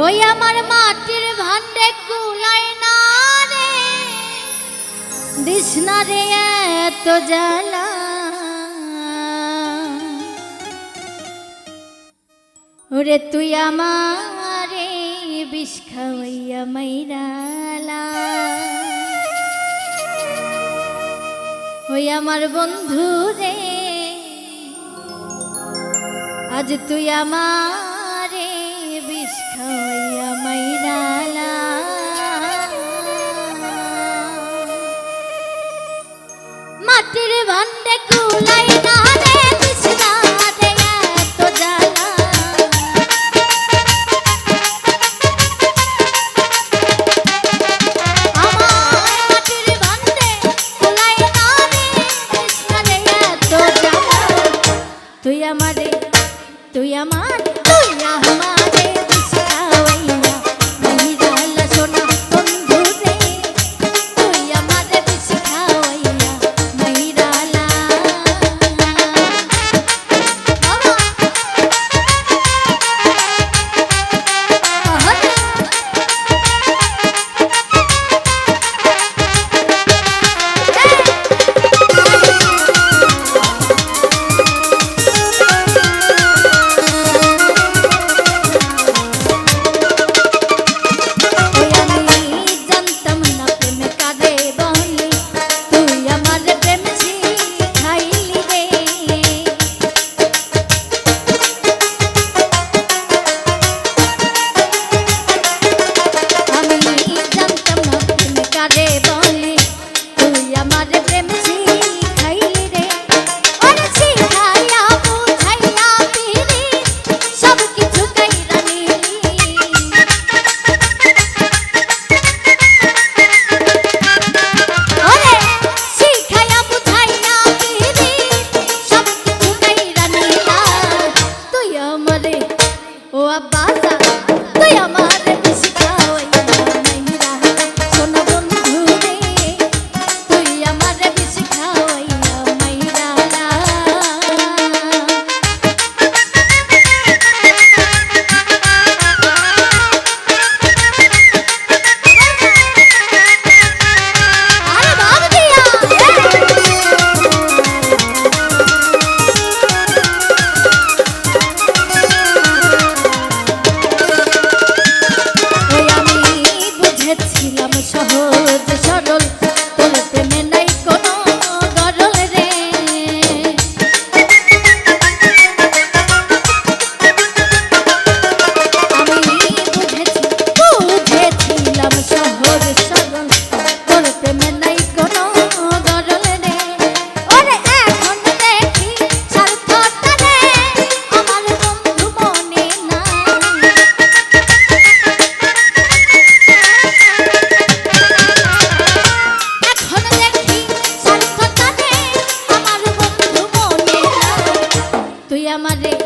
ওই আমার মাটির ভান্ডে কুলাই না রে। দিস রে এত জ্বালা। ওরে তুই আমারে বিষ খাওয়াইয়া মাইরালা। ওই আমার বন্ধু রে আজ তুই আমার মাটির ভান্ডে কুলাই আমারে